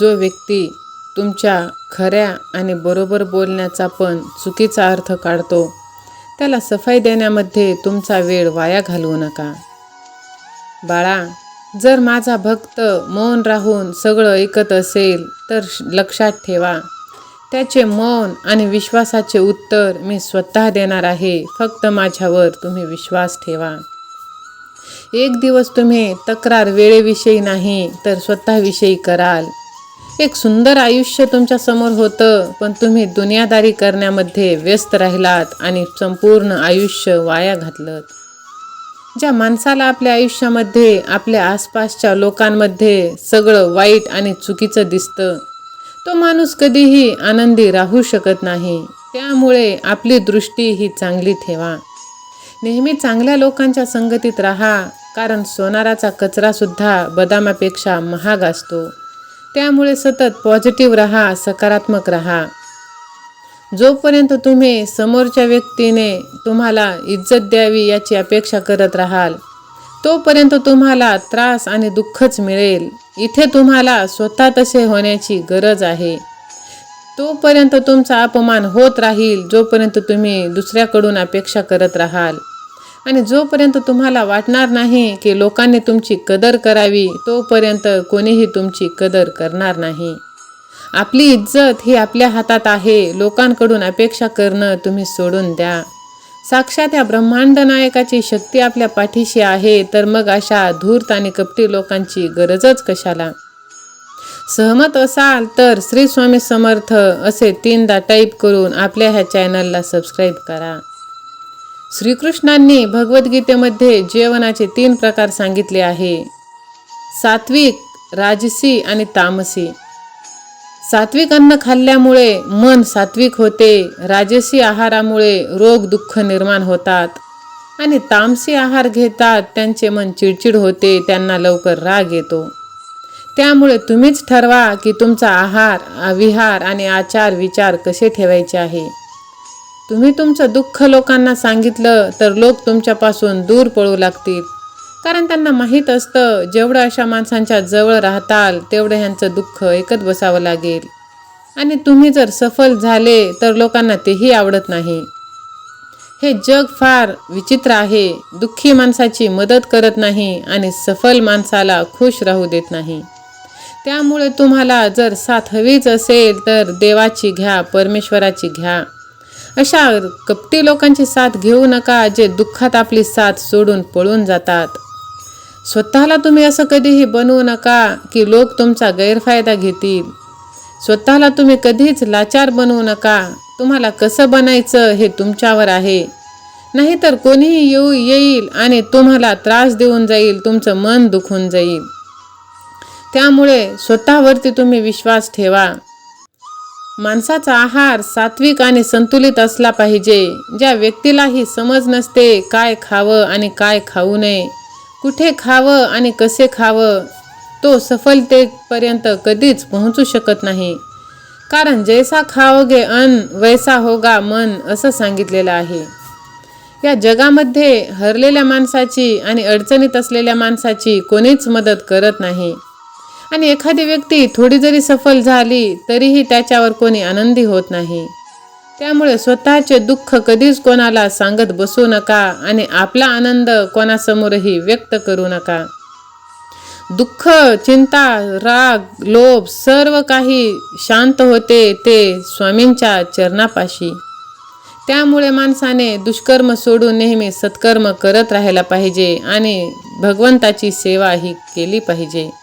जो व्यक्ती तुमच्या खऱ्या आणि बरोबर बोलण्याचा पण चुकीचा अर्थ काढतो त्याला सफाई देण्यामध्ये तुमचा वेळ वाया घालवू नका. बाळा जर माझा भक्त मौन राहून सगळं ऐकत असेल तर श- लक्षात ठेवा. त्याचे मौन आणि विश्वासाचे उत्तर मी स्वतः देणार आहे. फक्त माझ्यावर तुम्ही विश्वास ठेवा. एक दिवस तुम्ही तक्रार वेळेविषयी नाही तर स्वतःविषयी कराल. एक सुंदर आयुष्य तुमच्यासमोर होतं पण तुम्ही दुनियादारी करण्यामध्ये व्यस्त राहिलात आणि संपूर्ण आयुष्य वाया घातलं ज्या माणसाला आपल्या आयुष्यामध्ये आपल्या आसपासच्या लोकांमध्ये सगळं वाईट आणि चुकीचं दिसतं तो माणूस कधीही आनंदी राहू शकत नाही. त्यामुळे आपली दृष्टी ही चांगली ठेवा. नेहमी चांगल्या लोकांच्या संगतीत राहा कारण सोनाराचा कचरासुद्धा बदामापेक्षा महाग असतो. त्यामुळे सतत पॉझिटिव्ह राहा सकारात्मक राहा. जोपर्यंत तुम्ही समोरच्या व्यक्तीने तुम्हाला इज्जत द्यावी याची अपेक्षा करत राहाल तोपर्यंत तुम्हाला त्रास आणि दुःखच मिळेल. इथे तुम्हाला स्वतः तसे होण्याची गरज आहे. तोपर्यंत तुमचा अपमान होत राहील जोपर्यंत तुम्ही दुसऱ्याकडून अपेक्षा करत राहाल. आणि जोपर्यंत तुम्हाला वाटणार नाही की लोकांनी तुमची कदर करावी तोपर्यंत कोणीही तुमची कदर करणार नाही. आपली इज्जत ही आपल्या हातात आहे. लोकांकडून अपेक्षा करणं तुम्ही सोडून द्या. साक्षात या ब्रह्मांड नायकाची शक्ती आपल्या पाठीशी आहे तर मग अशा धूर्त आणि कपटी लोकांची गरजच कशाला? सहमत असाल तर श्री स्वामी समर्थ असे तीनदा टाईप करून आपल्या ह्या चॅनलला सबस्क्राईब करा. श्रीकृष्णांनी भगवद्गीतेमध्ये जेवणाचे तीन प्रकार सांगितले आहे. सात्विक राजसी आणि तामसी. सात्विक अन्न खाल्ल्यामुळे मन सात्विक होते राजसी आहारामुळे रोग दुःख निर्माण होतात आणि तामसी आहार घेतात त्यांचे मन चिडचिड होते त्यांना लवकर राग येतो. त्यामुळे तुम्हीच ठरवा की तुमचा आहार विहार आणि आचार विचार कसे ठेवायचे आहे. तुम्ही तुमचं दुःख लोकांना सांगितलं तर लोक तुमच्यापासून दूर पळू लागतील. कारण त्यांना माहीत असतं जेवढं अशा माणसांच्या जवळ राहताल तेवढं ह्यांचं दुःख ऐकत बसावं लागेल. आणि तुम्ही जर सफल झाले तर लोकांना तेही आवडत नाही. हे जग फार विचित्र आहे. दुःखी माणसाची मदत करत नाही आणि सफल माणसाला खुश राहू देत नाही. त्यामुळे तुम्हाला जर साथ हवीच असेल तर देवाची घ्या परमेश्वराची घ्या. अशा कपटी लोकांची साथ घेऊ नका जे दुःखात आपली साथ सोडून पळून जातात. स्वतःला तुम्ही असं कधीही बनवू नका की लोक तुमचा गैरफायदा घेतील. स्वतःला तुम्ही कधीच लाचार बनवू नका. तुम्हाला कसं बनायचं हे तुमच्यावर आहे. नाहीतर कोणीही येऊ येईल आणि तुम्हाला त्रास देऊन जाईल तुमचं मन दुखून जाईल. त्यामुळे स्वतःवरती तुम्ही विश्वास ठेवा. माणसाचा आहार सात्विक आणि संतुलित असला पाहिजे. ज्या व्यक्तीलाही समज नसते काय खावं आणि काय खाऊ नये कुठे खावं आणि कसे खावं तो सफलतेपर्यंत कधीच पोहोचू शकत नाही. कारण जैसा खाओगे अन्न वैसा होगा मन असं सांगितलेलं आहे. या जगामध्ये हरलेल्या माणसाची आणि अडचणीत असलेल्या माणसाची कोणीच मदत करत नाही. आणि एखादी व्यक्ती थोडी जरी सफल झाली तरीही त्याच्यावर कोणी आनंदी होत नाही. त्यामुळे स्वतःचे दुःख कधीच कोणाला सांगत बसू नका आणि आपला आनंद कोणासमोरही व्यक्त करू नका. दुःख चिंता राग लोभ सर्व काही शांत होते ते स्वामींच्या चरणापाशी. त्यामुळे माणसाने दुष्कर्म सोडून नेहमी सत्कर्म करत राहायला पाहिजे आणि भगवंताची सेवा ही केली पाहिजे.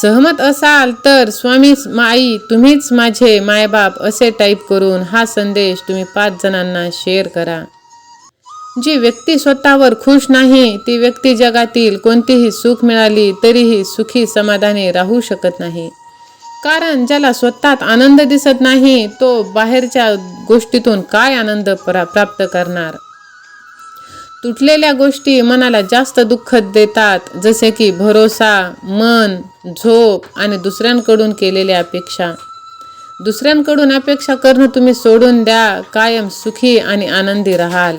सहमत असाल तर स्वामी माई तुम्हीच माझे मायबाप असे टाईप करून हा संदेश तुम्ही पाच जणांना शेअर करा. जी व्यक्ती स्वतःवर खुश नाही ती व्यक्ती जगातील कोणतीही सुख मिळाली तरीही सुखी समाधानी राहू शकत नाही. कारण ज्याला स्वतःत आनंद दिसत नाही तो बाहेरच्या गोष्टीतून काय आनंद प्रा प्राप्त करणार? तुटलेल्या गोष्टी मनाला जास्त दुःख देतात जसे की भरोसा मन झोप आणि दुसऱ्यांकडून केलेल्या अपेक्षा. दुसऱ्यांकडून अपेक्षा करणं तुम्ही सोडून द्या कायम सुखी आणि आनंदी राहाल.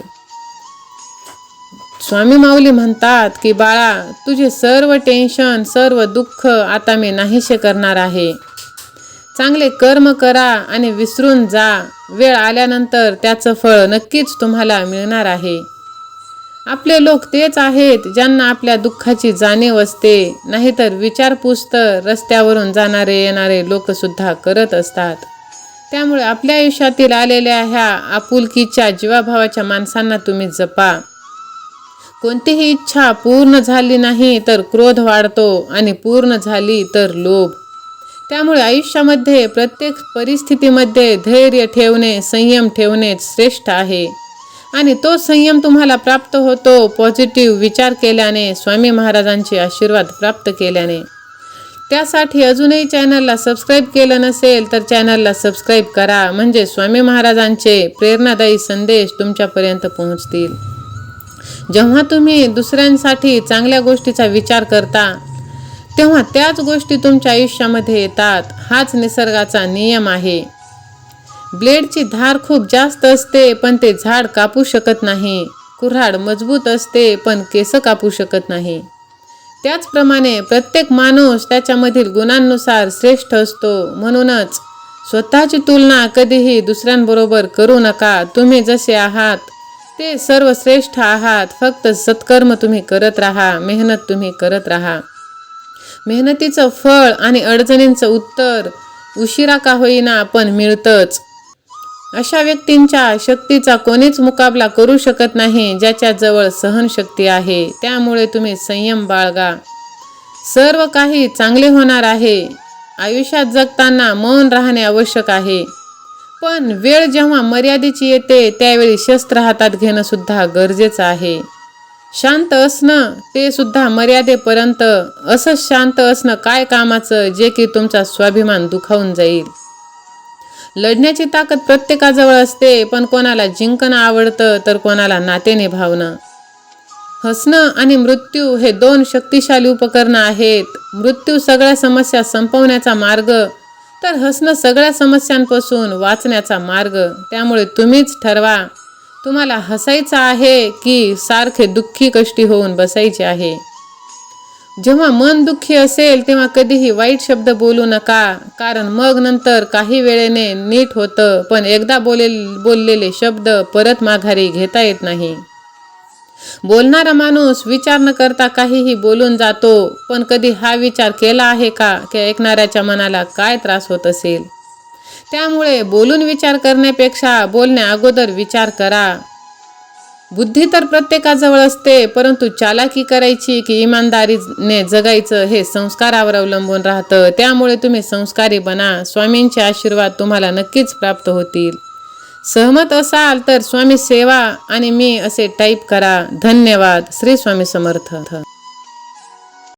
स्वामी माऊली म्हणतात की बाळा तुझे सर्व टेन्शन सर्व दुःख आता मी नाहीसे करणार आहे. चांगले कर्म करा आणि विसरून जा. वेळ आल्यानंतर त्याचं फळ नक्कीच तुम्हाला मिळणार आहे. आपले लोक तेच आहेत ज्यांना आपल्या दुःखाची जाणीव असते. नाहीतर विचारपूस तर रस्त्यावरून जाणारे येणारे लोकसुद्धा करत असतात. त्यामुळे आपल्या आयुष्यातील आलेल्या ह्या आपुलकीच्या जीवाभावाच्या माणसांना तुम्ही जपा. कोणतीही इच्छा पूर्ण झाली नाही तर क्रोध वाढतो आणि पूर्ण झाली तर लोभ. त्यामुळे आयुष्यामध्ये प्रत्येक परिस्थितीमध्ये धैर्य ठेवणे संयम ठेवणे श्रेष्ठ आहे. आणि तो संयम तुम्हाला प्राप्त होतो पॉझिटिव्ह विचार केल्याने स्वामी महाराजांचे आशीर्वाद प्राप्त केल्याने. त्यासाठी अजूनही चॅनलला सबस्क्राईब केलं नसेल तर चॅनलला सबस्क्राईब करा. म्हणजे स्वामी महाराजांचे प्रेरणादायी संदेश तुमच्यापर्यंत पोहोचतील. जेव्हा तुम्ही दुसऱ्यांसाठी चांगल्या गोष्टीचा विचार करता तेव्हा त्याच गोष्टी तुमच्या आयुष्यामध्ये येतात. हाच निसर्गाचा नियम आहे. ब्लेडची धार खूप जास्त असते पण ते झाड कापू शकत नाही. कुऱ्हाड मजबूत असते पण केस कापू शकत नाही. त्याचप्रमाणे प्रत्येक माणूस त्याच्यामधील गुणांनुसार श्रेष्ठ असतो. म्हणूनच स्वतःची तुलना कधीही दुसऱ्यांबरोबर करू नका. तुम्ही जसे आहात ते सर्व श्रेष्ठ आहात. फक्त सत्कर्म तुम्ही करत राहा मेहनत तुम्ही करत राहा. मेहनतीचं फळ आणि अडचणींचं उत्तर उशिरा का होईना पण मिळतंच. अशा व्यक्तींच्या शक्तीचा कोणीच मुकाबला करू शकत नाही ज्याच्याजवळ सहनशक्ती आहे. त्यामुळे तुम्ही संयम बाळगा. सर्व काही चांगले होणार आहे. आयुष्यात जगताना मौन राहणे आवश्यक आहे. पण वेळ जेव्हा मर्यादेची येते त्यावेळी शस्त्र हातात घेणं सुद्धा गरजेचं आहे. शांत असणं ते सुद्धा मर्यादेपर्यंत. असंच शांत असणं काय कामाचं जे की तुमचा स्वाभिमान दुखावून जाईल? लढण्याची ताकद प्रत्येकाजवळ असते पण कोणाला जिंकणं आवडतं तर कोणाला नातेने भावणं. हसणं आणि मृत्यू हे दोन शक्तिशाली उपकरणं आहेत. मृत्यू सगळ्या समस्या संपवण्याचा मार्ग तर हसणं सगळ्या समस्यांपासून वाचण्याचा मार्ग. त्यामुळे तुम्हीच ठरवा. तुम्हाला हसायचं आहे की सारखे दुःखी कष्टी होऊन बसायचे आहे. जेव्हा मन दुःखी असेल तेव्हा कधीही वाईट शब्द बोलू नका. कारण मग नंतर काही वेळेने नीट होतं पण एकदा बोलेल बोललेले शब्द परत माघारी घेता येत नाही. बोलणारा माणूस विचार न करता काहीही बोलून जातो पण कधी हा विचार केला आहे का की ऐकणाऱ्याच्या मनाला काय त्रास होत असेल? त्यामुळे बोलून विचार करण्यापेक्षा बोलण्या अगोदर विचार करा. बुद्धी तर प्रत्येकाजवळ असते परंतु चालाकी करायची की इमानदारीने जगायचं हे संस्कारावर अवलंबून राहतं. त्यामुळे तुम्ही संस्कारी बना. स्वामींचे आशीर्वाद तुम्हाला नक्कीच प्राप्त होतील. सहमत असाल तर स्वामी सेवा आणि मी असे टाईप करा. धन्यवाद. श्री स्वामी समर्थ.